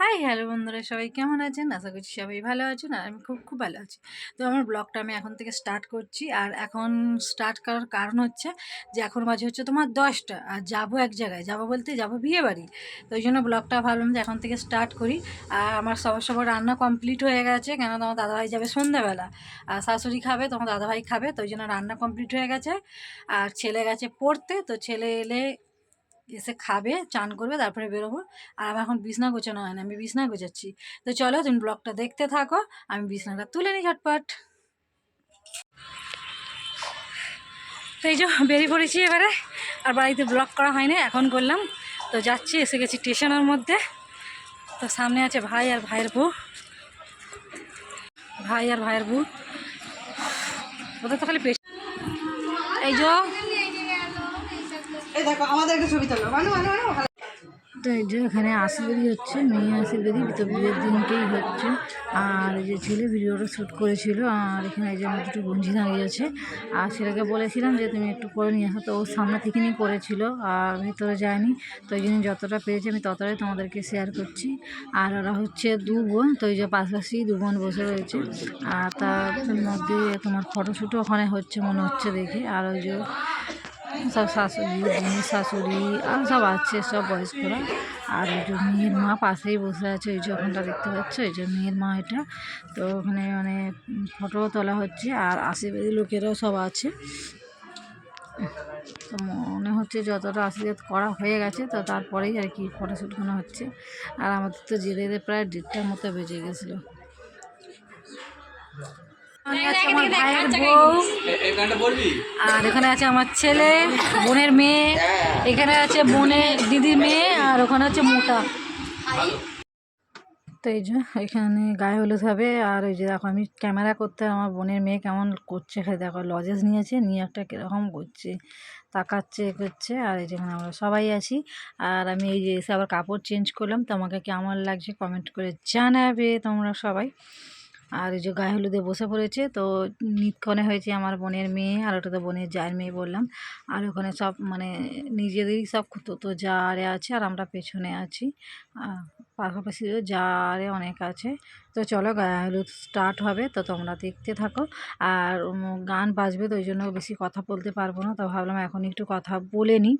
High, hello বন্ধুরা, সবাই কেমন আছেন? আশা করছি সবাই ভালো আছেন আর আমি খুব খুব ভালো আছি। তো আমার ব্লগটা আমি এখন থেকে স্টার্ট করছি আর এখন স্টার্ট করার কারণ হচ্ছে যে এখন বাজে হচ্ছে তোমার দশটা আর যাব এক জায়গায়। যাব বলতে যাব বিয়ে বাড়ি তো ওই জন্য ব্লগটা ভাবলাম যে এখন থেকে স্টার্ট করি। আর আমার সবার সবার রান্না কমপ্লিট হয়ে গেছে কেন তোমার দাদাভাই যাবে সন্ধ্যাবেলা। আর শাশুড়ি খাবে, তোমার দাদাভাই খাবে, তো ওই জন্য রান্না কমপ্লিট হয়ে গেছে। আর ছেলে গেছে পড়তে, তো ছেলে এলে এসে খাবে, চান করবে, তারপরে বেরোবো। আর আমার এখন বিছনা গোছানো হয় না, আমি বিছনা গোছাচ্ছি। তো চলো, তুমি ব্লগটা দেখতে থাকো, আমি বিছনাটা তুলে নিই ঝটপট। তো এই যে বেরিয়ে পড়েছি এবারে, আর বাড়িতে ব্লগ করা হয়নি, এখন করলাম। তো যাচ্ছি, এসে গেছি স্টেশনের মধ্যে। তো সামনে আছে ভাই আর ভাইয়ের বউ। ভাই আর ভাইয়ের বউ। ওদের তো খালি এই যে তো এই যে এখানে আশীর্বাদী হচ্ছে, মেয়ে আশীর্বাদী তো বিয়ের দিনকেই হচ্ছে। আর যে ছেলে ভিডিওটা শ্যুট করেছিল, আর এখানে এই যে আমার দুটো বঞ্জি দাঁড়িয়ে আছে। আর ছেলেকে বলেছিলাম যে, তুমি একটু করে নিয়ে আসো। তো ও সামনে থেকে নিয়ে করেছিল, আর ভিতরে যায়নি। তো এই জন্য যতটা পেরেছি আমি ততটাই তোমাদেরকে শেয়ার করছি। আর ওরা হচ্ছে দু বোন, তো এই যে পাশাপাশি দু বোন বসে রয়েছে। আর তার মধ্যে তোমার ফটোশ্যুটও ওখানে হচ্ছে মনে হচ্ছে দেখে। আর ওই যে সব শাশুড়ি বোনের শাশুড়ি, আর সব আছে, সব বয়স্করা। আর ওই যে মেয়ের মা পাশেই বসে আছে ওই যে ওখানটা দেখতে পাচ্ছ ওই যে মেয়ের মা এটা। তো ওখানে মানে ফটো তোলা হচ্ছে, আর আশেপাশে লোকেরাও সব আছে। তো মনে হচ্ছে যতটা আশীর্বাদ করা হয়ে গেছে, তো তারপরেই আর কি ফটোশ্যুটগুলো হচ্ছে। আর আমাদের তো যেতে প্রায় দেড়টার মতো বেজে গেছিল। আছে আমার ভাইয়ের বউ। আর এখানে আছে আমার ছেলে বোনের মেয়ে। এখানে আছে বোনের দিদির মেয়ে আর ওখানে আছে মোটা। তো এই যে এখানে গায়ে হলুদ হবে আর ওই যে দেখো আমি ক্যামেরা করতে আমার বোনের মেয়ে কেমন করছে এখানে দেখো লজেস নিয়েছে নিয়ে একটা কীরকম করছে তাকাচ্ছে এ করছে আর এই যেখানে আমরা সবাই আছি। আর আমি এই যে এসে আবার কাপড় চেঞ্জ করলাম তোমাকে কেমন লাগছে কমেন্ট করে জানাবে তোমরা সবাই। আর যে গায়ে হলুদে বসে পড়েছে, তো নিক্ষণে হয়েছে আমার বোনের মেয়ে আর ওটা তো বোনের জায়ের মেয়ে বললাম। আর ওখানে সব মানে নিজেদেরই সব তো তো জারে আছে আর আমরা পেছনে আছি। পাশাপাশি জারে অনেক আছে। তো চলো গায়ে হলুদ স্টার্ট হবে, তো তোমরা দেখতে থাকো। আর গান বাজবে তো ওই জন্য বেশি কথা বলতে পারব না, তো ভাবলাম এখন একটু কথা বলে নিই।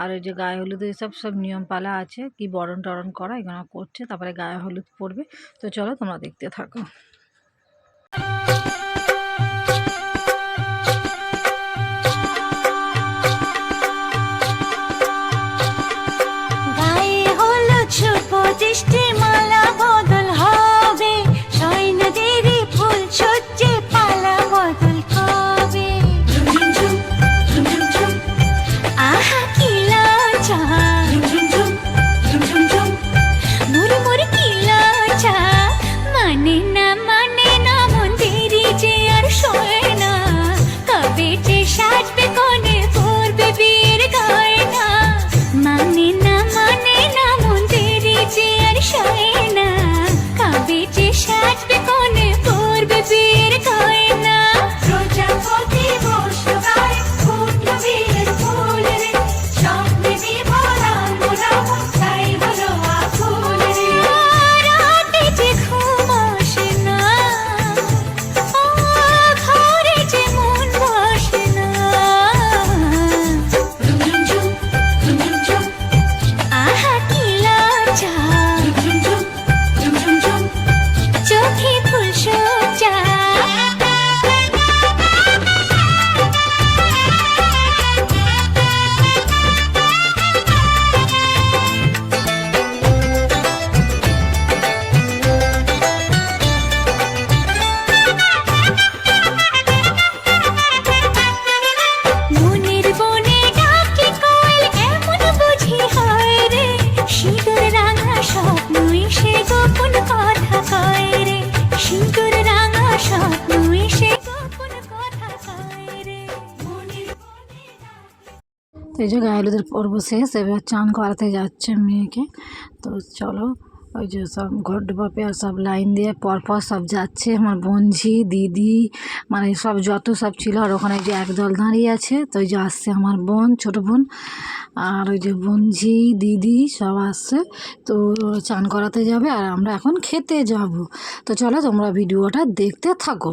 আর ওই যে গায়ে হলুদের সব সব নিয়মপালা আছে, কি বরণ টরণ করা, এগুলো করছে, তারপরে গায়ে হলুদ পড়বে। তো চলো তোমরা দেখতে থাকো। এই যে গায়ে হলুদের পর্ব শেষ, এবার চান করাতে যাচ্ছে মেয়েকে। তো চলো, ওই যে সব ঘট বাপে আর সব লাইন দিয়ে পরপর সব যাচ্ছে। আমার বোনঝি দিদি মানে সব যত সব ছিল, আর ওখানে যে একদল দাঁড়িয়ে আছে, তো ওই যে আসছে আমার বোন, ছোট বোন। আর ওই যে বোনঝি দিদি সব আসছে, তো চান করাতে যাবে, আর আমরা এখন খেতে যাব। তো চলো, তোমরা ভিডিওটা দেখতে থাকো।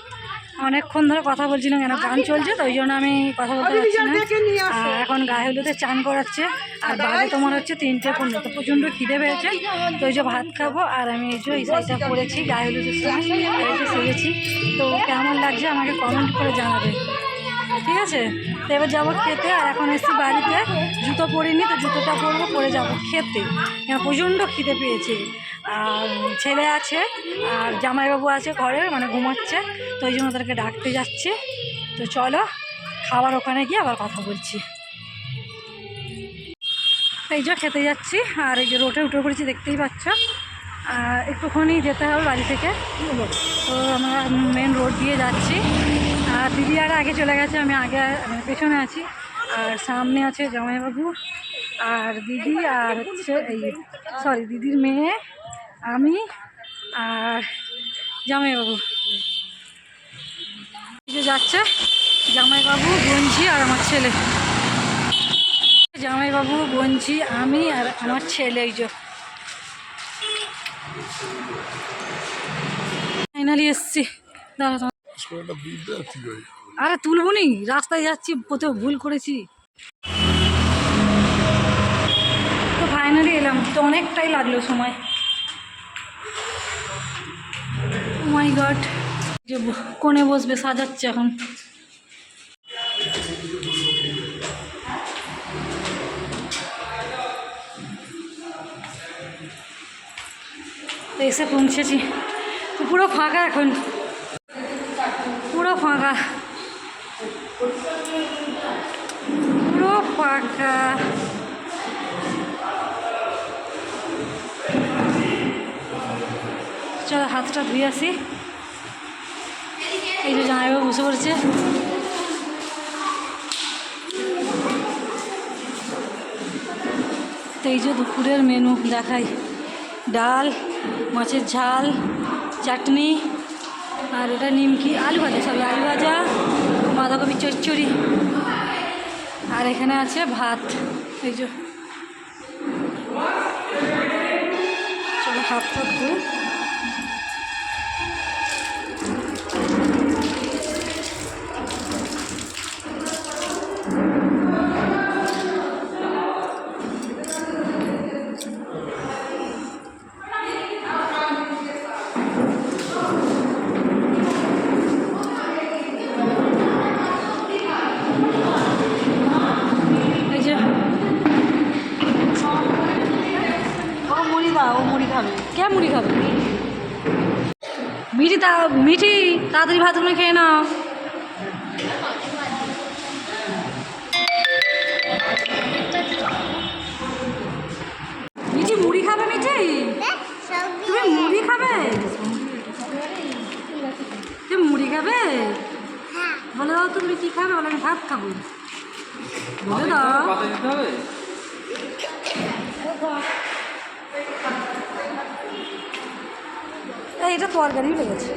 অনেকক্ষণ ধরে কথা বলছিলাম কেন গান চলছে তো ওই জন্য আমি কথা বলতে পারছি না। আর এখন গায়ে হলুদে চান করাচ্ছে আর বাজে তোমার হচ্ছে তিনটে পনেরো তো প্রচণ্ড খিদে পেয়েছে। তো ওই যে ভাত খাব আর আমি এই যে এই শাড়িটা পরেছি গায়ে হলুদের সময় যে সেরেছি তো কেমন লাগছে আমাকে কমেন্ট করে জানাবে। ঠিক আছে? তো এবার যাব খেতে আর এখন এসছি বাড়িতে। জুতো পরিনি তো জুতোটা পরবো পরে যাব খেতে। প্রচণ্ড খিদে পেয়েছে। ছেলে আছে, আর জামাইবাবু আছে ঘরে মানে ঘুমাচ্ছে, তো ওই জন্য তাদেরকে ডাকতে যাচ্ছি। তো চলো খাবার ওখানে গিয়ে আবার কথা বলছি। এই যে খেতে যাচ্ছি, আর এই যে রোডে উঠে পড়েছি, দেখতেই পাচ্ছ। একটুখানি যেতে হবে বাড়ি থেকে। তো আমরা মেন রোড দিয়ে যাচ্ছি। আর দিদি আর আগে চলে গেছে, আমি আগে পেছনে আছি। আর সামনে আছে জামাইবাবু, আর দিদি, আর হচ্ছে এই সরি দিদির মেয়ে। আমি আর জামাইবাবু। যে যাচ্ছে জামাইবাবু বঞ্জি আর আমার ছেলে। জামাইবাবু বঞ্জি আমি আর আমার ছেলে এই যে। ফাইনালি এসছি। দাঁড়া। আরে তুলবো নি? রাস্তায় যাচ্ছি কোথাও ভুল করেছি। তো ফাইনালি এলাম। তো অনেকটাই লাগল সময়। মাই গড যে কোণে বসবে, সাজাচ্ছে এখন। এসে পৌঁছেছি। পুরো ফাঁকা এখন। পুরো ফাঁকা। পুরো ফাঁকা। চলো হাতটা ধুয়ে আসি। এই যে জামাইবাবু বসে পড়ছে। তো এই যে দুপুরের মেনু দেখাই। ডাল, মাছের ঝাল, চাটনি, আর এটা নিমকি, আলু ভাজা, সরি, আলু ভাজা বাঁধাকপি চচ্চড়ি। আর এখানে আছে ভাত। এই যে। চলো হাত ফাত দাও ও মুড়ি খাবে। কে মুড়ি খাবে? মিঠি তা মিঠি তাড়াতাড়ি ভাতগুলো খেয়ে নাও। মিঠি মুড়ি খাবে মিঠি? তুমি মুড়ি খাবে? তুমি মুড়ি খাবে? বলে দাও তুমি কি খাবে? বলে আমি ভাত খাব। বলে দাও। এটা তরকারি লেগেছে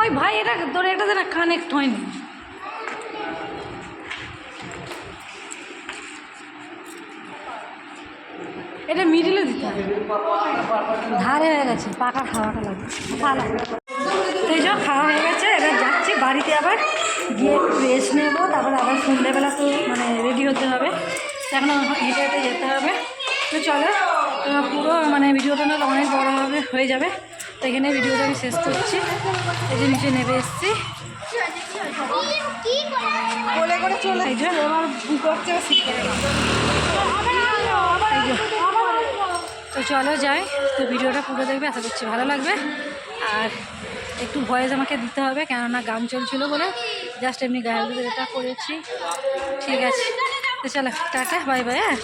ওই ভাই এটা তোর এটাতে না কানেক্ট হয়নি। এটা মিডিলে দিতে ধারে হয়ে গেছে পাকা খাওয়াটা লাগবে। খাওয়া এই খাওয়া হয়ে গেছে। বাড়িতে আবার গিয়ে রেস্ট নেব তারপরে আবার সন্ধ্যেবেলা তো মানে রেডি হতে হবে। এখন হেঁটে হেঁটে যেতে হবে। তো চলো পুরো মানে ভিডিওটা নাহলে অনেক বড় হবে হয়ে যাবে। তো এখানে ভিডিওটা আমি শেষ করছি। এই যে নিচে নেমে এসেছি। করে চলে এই যে আমার। তো চলো যাই। তো ভিডিওটা পুরো দেখবে আশা করছি ভালো লাগবে। আর একটু ভয়েস আমাকে দিতে হবে, কেননা গান চলছিল বলে জাস্ট এমনি গায়ে এটা করেছি। ঠিক আছে, তো চলো, টাটা বাই বাই হ্যাঁ?